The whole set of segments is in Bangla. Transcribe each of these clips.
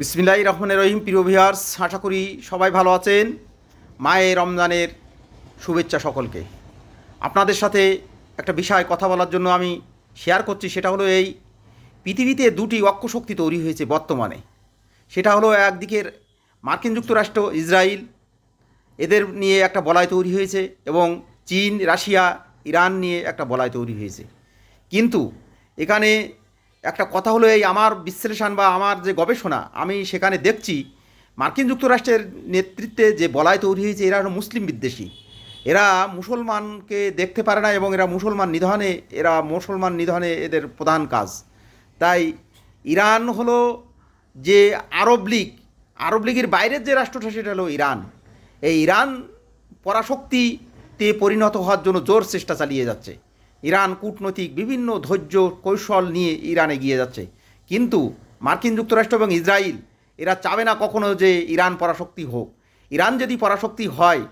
বিসমিল্লাহ রহমানের রহিম। প্রিয় ভিহার্স আশা করি সবাই ভালো আছেন। মায়ের রমজানের শুভেচ্ছা সকলকে। আপনাদের সাথে একটা বিষয় কথা বলার জন্য আমি শেয়ার করছি, সেটা হলো এই পৃথিবীতে দুটি অক্ষশক্তি তৈরি হয়েছে বর্তমানে। সেটা হলো একদিকের মার্কিন যুক্তরাষ্ট্র ইসরায়েল এদের নিয়ে একটা বলয় তৈরি হয়েছে এবং চীন, রাশিয়া, ইরান নিয়ে একটা বলয় তৈরি হয়েছে। কিন্তু এখানে একটা কথা হলো এই আমার বিশ্লেষণ বা আমার যে গবেষণা, আমি সেখানে দেখছি মার্কিন যুক্তরাষ্ট্রের নেতৃত্বে যে বলয় তৈরি হয়েছে, এরা হলো মুসলিম বিদ্বেষী। এরা মুসলমানকে দেখতে পারে না এবং এরা মুসলমান নিধনে, এরা মুসলমান নিধনে এদের প্রধান কাজ। তাই ইরান হলো যে আরব লীগ, আরব লীগের বাইরের যে রাষ্ট্রটা, সেটা হলো ইরান। এই ইরান পরাশক্তিতে পরিণত হওয়ার জন্য জোর চেষ্টা চালিয়ে যাচ্ছে। ইরান কূটনৈতিক বিভিন্ন ধৈর্য কৌশল নিয়ে ইরানে এগিয়ে যাচ্ছে। কিন্তু মার্কিন যুক্তরাষ্ট্র এবং ইসরায়েল এরা চাবে না কখনো যে ইরান পরাশক্তি হোক। ইরান যদি পরাশক্তি হয়,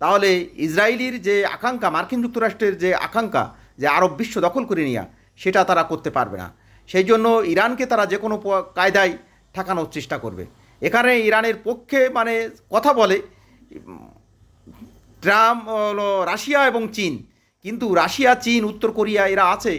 তাহলে ইসরায়েলির যে আকাঙ্ক্ষা, মার্কিন যুক্তরাষ্ট্রের যে আকাঙ্ক্ষা, যে আরব বিশ্ব দখল করে নেওয়া সেটা তারা করতে পারবে না। সেই জন্য ইরানকে তারা যে কোনো কায়দায় ঠেকানোর চেষ্টা করবে। এখানে ইরানের পক্ষে মানে কথা বলে ট্রাম্প রাশিয়া এবং চীন। কিন্তু রাশিয়া, চীন, উত্তর কোরিয়া এরা আছে।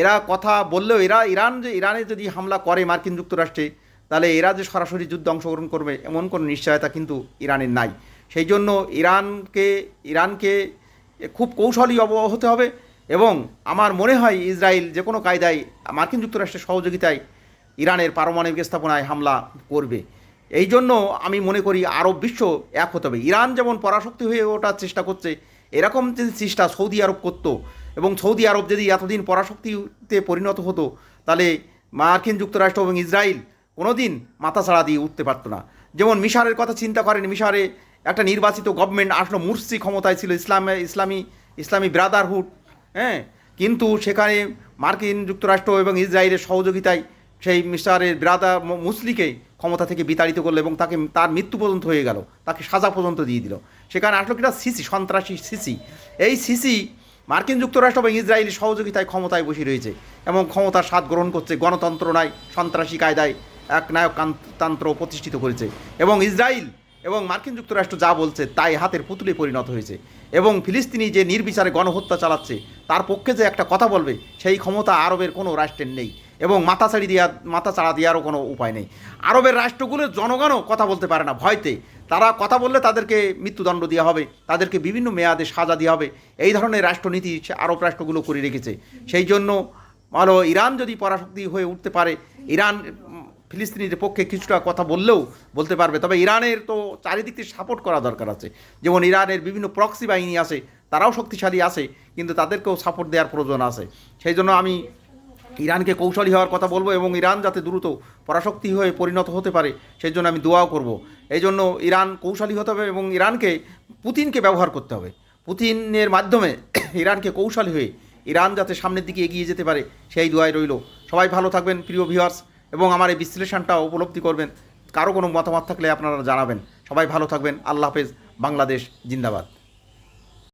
এরা কথা বললেও এরা ইরান যে, ইরানে যদি হামলা করে মার্কিন যুক্তরাষ্ট্রে, তাহলে এরা যে সরাসরি যুদ্ধে অংশগ্রহণ করবে, এমন কোনো নিশ্চয়তা কিন্তু ইরানের নাই। সেই জন্য ইরানকে ইরানকে খুব কৌশলী অব হতে হবে এবং আমার মনে হয় ইসরায়েল যে কোনো কায়দায় মার্কিন যুক্তরাষ্ট্রের সহযোগিতায় ইরানের পারমাণবিক স্থাপনায় হামলা করবে। এই জন্য আমি মনে করি আরব বিশ্ব এক হতে হবে। ইরান যেমন পরাশক্তি হয়ে ওঠার চেষ্টা করছে এরকম যদি চেষ্টা সৌদি আরব করতো এবং সৌদি আরব যদি এতদিন পরাশক্তিতে পরিণত হতো, তাহলে মার্কিন যুক্তরাষ্ট্র এবং ইসরায়েল কোনোদিন মাথা ছাড়া দিয়ে উঠতে পারতো না। যেমন মিশরের কথা চিন্তা করেন, মিশারে একটা নির্বাচিত গভর্নমেন্ট আসলো, মুরসি ক্ষমতায় ছিল, ইসলাম, ইসলামী ইসলামী ব্রাদারহুড হ্যাঁ? কিন্তু সেখানে মার্কিন যুক্তরাষ্ট্র এবং ইসরায়েলের সহযোগিতায় সেই মিস্টারের ব্রাদার মুসলিকে ক্ষমতা থেকে বিতাড়িত করল এবং তাকে তার মৃত্যু পর্যন্ত হয়ে গেল। তাকে সাজা পর্যন্ত দিয়ে দিল। সেখানে আসলো কিনা সিসি, সন্ত্রাসী সিসি। এই সিসি মার্কিন যুক্তরাষ্ট্র এবং ইসরায়েলি সহযোগিতায় ক্ষমতায় বসে রয়েছে এবং ক্ষমতার স্বাদ গ্রহণ করছে গণতন্ত্র নয়, সন্ত্রাসী কায়দায় এক নায়ক তন্ত্র প্রতিষ্ঠিত করেছে। এবং ইসরায়েল এবং মার্কিন যুক্তরাষ্ট্র যা বলছে তাই হাতের পুতুলে পরিণত হয়েছে। এবং ফিলিস্তিনি যে নির্বিচারে গণহত্যা চালাচ্ছে, তার পক্ষে যে একটা কথা বলবে, সেই ক্ষমতা আরবের কোনো রাষ্ট্রের নেই এবং মাথা ছাড়ি দেওয়া মাথা চাড়া দেওয়ারও কোনো উপায় নেই। আরবের রাষ্ট্রগুলোর জনগণও কথা বলতে পারে না ভয়তে। তারা কথা বললে তাদেরকে মৃত্যুদণ্ড দেওয়া হবে, তাদেরকে বিভিন্ন মেয়াদে সাজা দেওয়া হবে। এই ধরনের রাষ্ট্রনীতি সে আরব রাষ্ট্রগুলো করে রেখেছে। সেই জন্য ভালো, ইরান যদি পরাশক্তি হয়ে উঠতে পারে, ইরান ফিলিস্তিনিদের পক্ষে কিছুটা কথা বললেও বলতে পারবে। তবে ইরানের তো চারিদিক থেকে সাপোর্ট করা দরকার আছে। যেমন ইরানের বিভিন্ন প্রক্সি বাহিনী আছে, তারাও শক্তিশালী আছে, কিন্তু তাদেরকেও সাপোর্ট দেওয়ার প্রয়োজন আছে। সেই জন্য আমি ইরানকে কৌশলী হওয়ার কথা বলব এবং ইরান যাতে দ্রুত পরাশক্তি হয়ে পরিণত হতে পারে, সেই জন্য আমি দোয়াও করব। এই জন্য ইরান কৌশলী হতে হবে এবং ইরানকে, পুতিনকে ব্যবহার করতে হবে। পুতিনের মাধ্যমে ইরানকে কৌশলী হয়ে ইরান যাতে সামনের দিকে এগিয়ে যেতে পারে, সেই দোয়াই রইল। সবাই ভালো থাকবেন, প্রিয় ভিউয়ার্স এবং আমার এই বিশ্লেষণটা উপলব্ধি করবেন। কারও কোনো মতামত থাকলে আপনারা জানাবেন। সবাই ভালো থাকবেন। আল্লাহ হাফেজ। বাংলাদেশ জিন্দাবাদ।